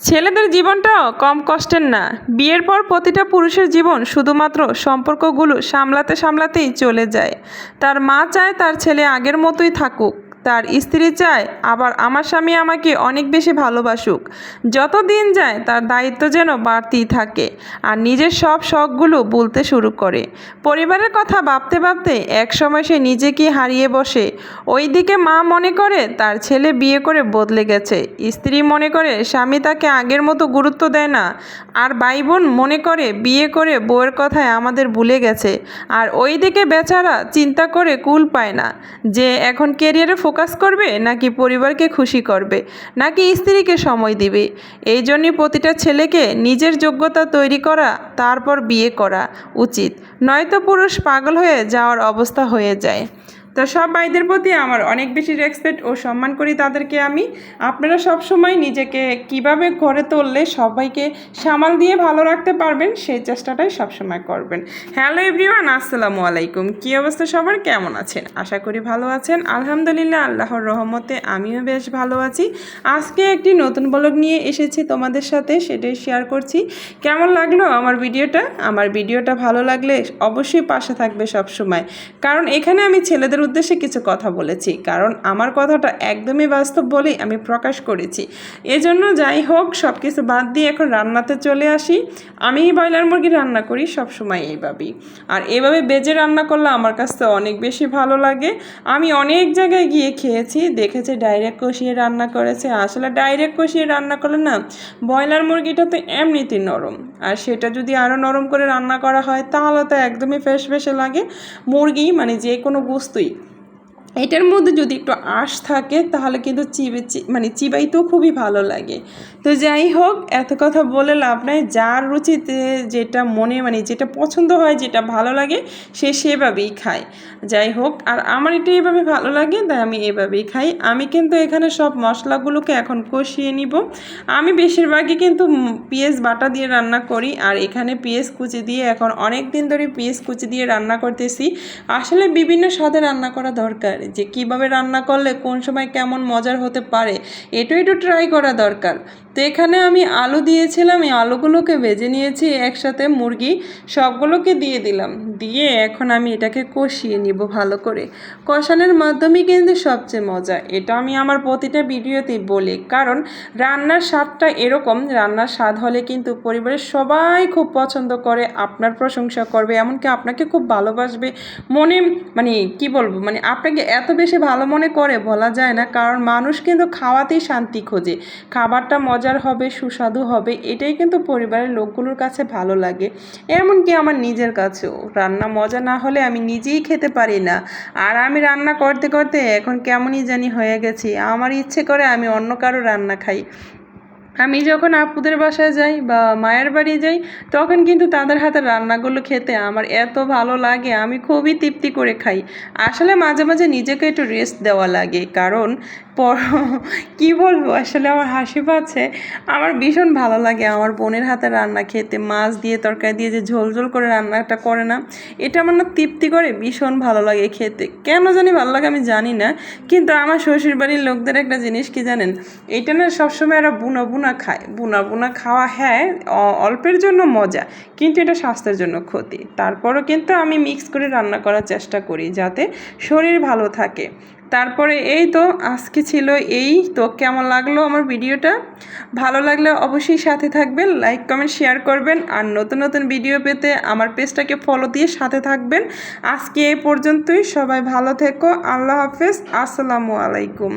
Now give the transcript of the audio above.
ছেলেদের জীবনটাও কম কষ্টের না। বিয়ের পর প্রতিটা পুরুষের জীবন শুধুমাত্র সম্পর্কগুলো সামলাতে সামলাতেই চলে যায়। তার মা চায় তার ছেলে আগের মতোই থাকুক। তার স্ত্রী চায়, আবার আমার স্বামী আমাকে অনেক বেশি ভালোবাসুক। যত দিন যায় তার দায়িত্ব যেন বাড়তেই থাকে আর নিজের সব শখগুলো বলতে শুরু করে। পরিবারের কথা ভাবতে ভাবতে একসময় সে নিজেকে হারিয়ে বসে। ওইদিকে মা মনে করে তার ছেলে বিয়ে করে বদলে গেছে। স্ত্রী মনে করে স্বামী তাকে আগের মতো গুরুত্ব দেয় না। আর ভাই বোন মনে করে বিয়ে করে বউয়ের কথায় আমাদের ভুলে গেছে। আর ওইদিকে বেচারা চিন্তা করে কুল পায় না যে এখন কেরিয়ারে করবে নাকি পরিবারকে খুশি করবে, নাকি স্ত্রীকে সময় দিবে? এই জন্যই প্রতিটা ছেলেকে নিজের যোগ্যতা তৈরি করা, তারপর বিয়ে করা উচিত। নয়তো পুরুষ পাগল হয়ে যাওয়ার অবস্থা হয়ে যায়। তো সব ভাইদের প্রতি আমার অনেক বেশি রেসপেক্ট ও সম্মান করি তাদেরকে আমি। আপনারা সব সময় নিজেকে কীভাবে করে তুললে সবাইকে সামাল দিয়ে ভালো রাখতে পারবেন, সেই চেষ্টাটাই সবসময় করবেন। হ্যালো এভরিওয়ান আসসালামু আলাইকুম। কী অবস্থা সবার? কেমন আছেন? আশা করি ভালো আছেন। আলহামদুলিল্লাহ, আল্লাহর রহমতে আমিও বেশ ভালো আছি। আজকে একটি নতুন ব্লগ নিয়ে এসেছি তোমাদের সাথে, সেটাই শেয়ার করছি। কেমন লাগল আমার ভিডিওটা? আমার ভিডিওটা ভালো লাগলে অবশ্যই পাশে থাকবে সব সময়। কারণ এখানে আমি ছেলেদের উদ্দেশ্যে কিছু কথা বলেছি, কারণ আমার কথাটা একদমই বাস্তব বলেই আমি প্রকাশ করেছি। এজন্য যাই হোক সব কিছু বাদ দিয়ে এখন রান্নাতে চলে আসি। আমি ব্রয়লার মুরগি রান্না করি সব সময় এইভাবেই। আর এভাবে বেজে রান্না করলে আমার কাছ কাছে অনেক বেশি ভালো লাগে। আমি অনেক জায়গায় গিয়ে খেয়েছি, দেখেছি ডাইরেক্ট কষিয়ে রান্না করেছে। আসলে ডাইরেক্ট কষিয়ে রান্না করলে না, ব্রয়লার মুরগিটা তো এমনিতেই নরম। আর সেটা যদি আরও নরম করে রান্না করা হয়, তাহলে তো একদমই ফ্রেশ ফ্রেশে লাগে। মুরগি মানে যে কোনো বস্তুই এটার মধ্যে যদি একটু আঁশ থাকে, তাহলে কিন্তু চিবে মানে চিবাইতেও খুবই ভালো লাগে। তো যাই হোক, এত কথা বলে লাভ নাই। যার রুচিতে যেটা মনে মানে যেটা পছন্দ হয়, যেটা ভালো লাগে, সে সেভাবেই খায়। যাই হোক, আর আমার এটা এভাবে ভালো লাগে, তাই আমি এভাবেই খাই। আমি কিন্তু এখানে সব মশলাগুলোকে এখন কষিয়ে নিব। আমি বেশিরভাগই কিন্তু পেঁয়াজ বাটা দিয়ে রান্না করি, আর এখানে পেঁয়াজ কুচি দিয়ে এখন অনেক দিন ধরে পেঁয়াজ কুচি দিয়ে রান্না করতেছি। আসলে বিভিন্ন স্বাদে রান্না করা দরকার। যে কীভাবে রান্না করলে, কোন সময় কেমন মজার হতে পারে, এটাও একটু ট্রাই করা দরকার। তো এখানে আমি আলু দিয়েছিলাম, এই আলুগুলোকে ভেজে নিয়েছি, একসাথে মুরগি সবগুলোকে দিয়ে দিলাম। দিয়ে এখন আমি এটাকে কষিয়ে নিব ভালো করে। কষানোর মাধ্যমে কিন্তু সবচেয়ে মজা। এটা আমি আমার প্রতিটা ভিডিওতেই বলি। কারণ রান্নার স্বাদটা এরকম, রান্নার স্বাদ হলে কিন্তু পরিবারের সবাই খুব পছন্দ করে, আপনার প্রশংসা করবে, এমনকি আপনাকে খুব ভালোবাসবে। মনে মানে কি বলব মানে আপনাকে এত বেশি ভালো মনে করে বলা যায় না, কারণ মানুষ কিন্তু খাওয়াতেই শান্তি খোঁজে। খাবারটা মজার হবে, সুস্বাদু হবে, এটাই কিন্তু পরিবারের লোকগুলোর কাছে ভালো লাগে। এমনকি আমার নিজের কাছেও। রান্না মজা না হলে আমি নিজেই খেতে পারি না। আর আমি রান্না করতে করতে এখন কেমনই জানি হয়ে গেছি। আমার ইচ্ছে করে আমি অন্য কারও রান্না খাই। আমি যখন আপুদের বাসায় যাই বা মায়ের বাড়ি যাই, তখন কিন্তু তাদের হাতে রান্নাগুলো খেতে আমার এত ভালো লাগে, আমি খুবই তৃপ্তি করে খাই। আসলে মাঝে মাঝে নিজেকে একটু রেস্ট দেওয়া লাগে, কারণ পর কী বলব, আসলে আমার হাসি পাচ্ছে। আমার ভীষণ ভালো লাগে আমার বোনের হাতে রান্না খেতে, মাছ দিয়ে, তরকারি দিয়ে যে ঝোল ঝোল করে রান্নাটা করে না, এটা আমার না তৃপ্তি করে ভীষণ ভালো লাগে খেতে। কেন জানি ভালো লাগে আমি জানি না, কিন্তু আমার শ্বশুর বাড়ির লোকদের একটা জিনিস কি জানেন, এটা না সবসময় এরা বুনা বুনা খায় বুনা বুনা খাওয়া হ্যাঁ অল্পের জন্য মজা, কিন্তু এটা স্বাস্থ্যের জন্য ক্ষতি। তারপরও কিন্তু আমি মিক্স করে রান্না করার চেষ্টা করি যাতে শরীর ভালো থাকে। তারপরে এই তো, আজকে ছিল এই। তো কেমন লাগল আমার ভিডিওটা? ভালো লাগলে অবশ্যই সাথে থাকবেন লাইক কমেন্ট শেয়ার করবেন, আর নতুন নতুন ভিডিও পেতে আমার পেজটাকে ফলো দিয়ে সাথে থাকবেন। আজকে এই পর্যন্তই, সবাই ভালো থেকো, আল্লাহ হাফেজ, আসসালামু আলাইকুম।